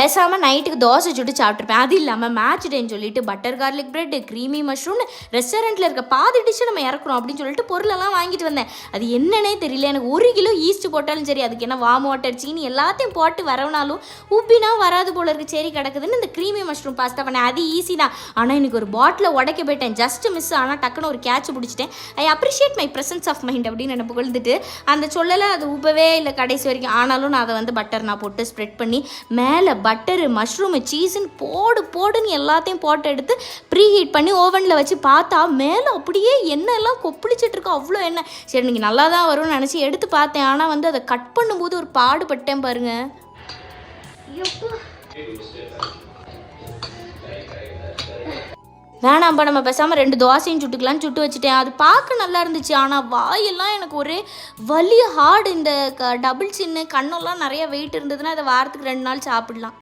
பேசாமல் நைட்டுக்கு தோசை சுட்டு சாப்பிட்ருப்பேன் அது இல்லாமல் மேட்ச் டேன்னு சொல்லிட்டு butter garlic bread creamy mushroom ரெஸ்டாரண்ட்டில் இருக்க பாதி டிஷ்ஷை நம்ம இறக்குறோம் அப்படின்னு சொல்லிட்டு பொருளெல்லாம் வாங்கிட்டு வந்தேன். அது என்னன்னே தெரியல. எனக்கு ஒரு கிலோ ஈஸ்ட் போட்டாலும் சரி அதுக்கு என்ன வாம் வாட்டர் சீனி எல்லாத்தையும் போட்டு வரவனாலும் உப்பினா வராது போல இருக்கு. சரி கிடக்குதுன்னு இந்த க்ரீமி மஷ்ரூம் பாஸ்தா பண்ணேன். அது ஈஸி தான். ஆனால் எனக்கு ஒரு பாட்டில் உடைக்க போயிட்டேன். ஜஸ்ட் மிஸ் ஆனால் டக்குன்னு ஒரு கேட்ச் பிடிச்சிட்டேன். I appreciate my presence of mind அப்படின்னு என்ன புகழ்ந்துட்டு அந்த சொல்லலை அது உப்பவே இல்லை கடைசி வரைக்கும். ஆனாலும் நான் அதை வந்து பட்டர் நான் போட்டு ஸ்ப்ரெட் பண்ணி மேலே பட்டரு மஷ்ரூமு சீஸுன்னு போடு போடுன்னு எல்லாத்தையும் போட்டு எடுத்து ப்ரீ ஹீட் பண்ணி ஓவனில் வச்சு பார்த்தா மேலே அப்படியே எண்ணெய் எல்லாம் கொப்பளிச்சிட்டு இருக்கா. அவ்வளோ எண்ணெய். சரி நீங்கள் நல்லா தான் வரும்னு நினச்சி எடுத்து பார்த்தேன். ஆனால் வந்து அதை கட் பண்ணும்போது ஒரு பாடுபட்டேன் பாருங்க. வேணாம்ப்பா நம்ம பேசாமல் ரெண்டு தோசையும் சுட்டுக்கலாம்னு சுட்டு வச்சுட்டேன். அது பார்க்க நல்லா இருந்துச்சு. ஆனால் வாயெல்லாம் எனக்கு ஒரே வலி ஹார்டு இந்த க டபுள் சின்னு கண்ணெல்லாம் நிறைய வெயிட் இருந்ததுன்னா அதை வாரத்துக்கு ரெண்டு நாள் சாப்பிடலாம்.